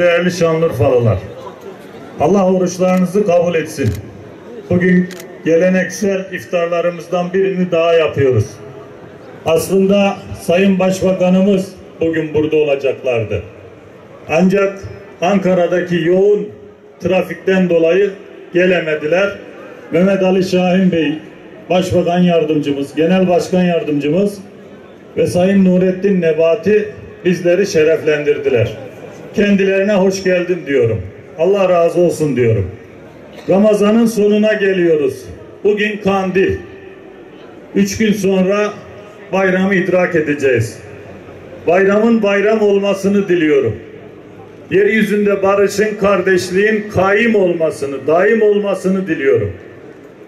değerli Şanlıurfalılar. Allah oruçlarınızı kabul etsin. Bugün geleneksel iftarlarımızdan birini daha yapıyoruz. Aslında Sayın Başbakanımız bugün burada olacaklardı. Ancak Ankara'daki yoğun trafikten dolayı gelemediler. Mehmet Ali Şahin Bey, Başbakan Yardımcımız, Genel Başkan Yardımcımız ve Sayın Nurettin Nebati bizleri şereflendirdiler. Kendilerine hoş geldin diyorum. Allah razı olsun diyorum. Ramazanın sonuna geliyoruz. Bugün kandil. Üç gün sonra bayramı idrak edeceğiz. Bayramın bayram olmasını diliyorum. Yeryüzünde barışın, kardeşliğin kaim olmasını, daim olmasını diliyorum.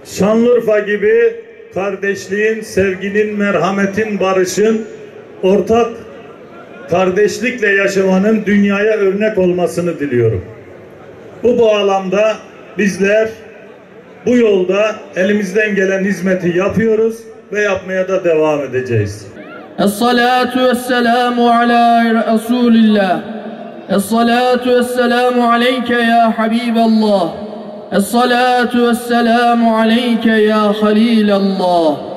Şanlıurfa gibi kardeşliğin, sevginin, merhametin, barışın, ortak kardeşlikle yaşamanın dünyaya örnek olmasını diliyorum. Bu bağlamda bizler bu yolda elimizden gelen hizmeti yapıyoruz ve yapmaya da devam edeceğiz. Es-salatu vesselamu ala Resulillah. Es-salatu vesselamu aleyke ya Habiballah. Es-salatu vesselamu aleyke ya Halilallah.